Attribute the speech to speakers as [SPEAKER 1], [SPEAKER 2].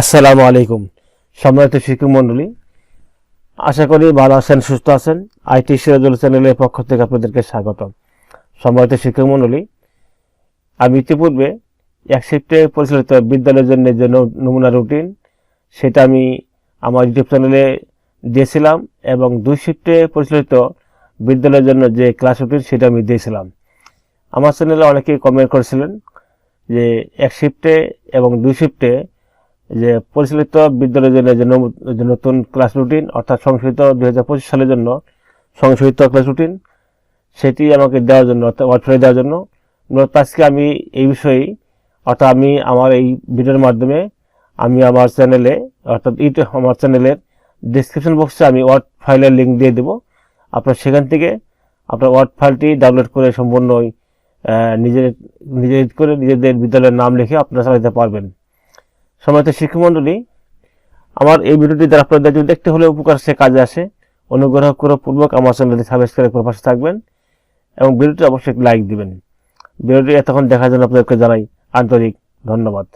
[SPEAKER 1] আসসালামু আলাইকুম। সম্মানিত শিক্ষক মণ্ডলী আশা করি ভালো আছেন, সুস্থ আছেন। আইটি সিরাজুল চ্যানেলের পক্ষ থেকে আপনাদেরকে স্বাগত সম্মানিত শিক্ষক মণ্ডলী আমি ইতিপূর্বে এক শিফটে পরিচালিত বিদ্যালয়ের জন্য যে নমুনা রুটিন, সেটা আমি আমার ইউটিউব চ্যানেলে দিয়েছিলাম এবং দুই শিফটে পরিচালিত বিদ্যালয়ের জন্য যে ক্লাস রুটিন, সেটা আমি দিয়েছিলাম। আমার চ্যানেলে অনেকেই কমেন্ট করেছিলেন যে এক শিফটে এবং দুই শিফটে যে পরিচালিত বিদ্যালয় জন্য যে নতুন ক্লাস রুটিন অর্থাৎ সংশোধিত দুই হাজার পঁচিশ সালের জন্য সংশোধিত ক্লাস রুটিন সেটি আমাকে দেওয়ার জন্য, অর্থাৎ ওয়াটফাই দেওয়ার জন্য। মূলত আজকে আমি এই বিষয়েই, অর্থাৎ আমি আমার এই ভিডিওর মাধ্যমে আমি আমার চ্যানেলে অর্থাৎ ইউটিউব আমার চ্যানেলের ডিসক্রিপশন বক্সে আমি ওয়ার্ড ফাইলের লিঙ্ক দিয়ে দেবো। আপনার সেখান থেকে আপনার ওয়ার্ড ফাইলটি ডাউনলোড করে সম্পূর্ণ নিজের নিজের করে নিজেদের বিদ্যালয়ের নাম লিখে আপনারা চালাতে পারবেন। সময়ত শিক্ষামণ্ডলী আমার এই ভিডিওটি দ্বারা আপনাদের দেখতে হলে উপকার সে কাজে আসে। অনুগ্রহ করে পূর্বক আমার চ্যানেলটি সাবস্ক্রাইব করে পাশে থাকবেন এবং ভিডিওটি অবশ্যই লাইক দিবেন। ভিডিওটি এতক্ষণ দেখার জন্য আপনাদেরকে জানাই আন্তরিক ধন্যবাদ।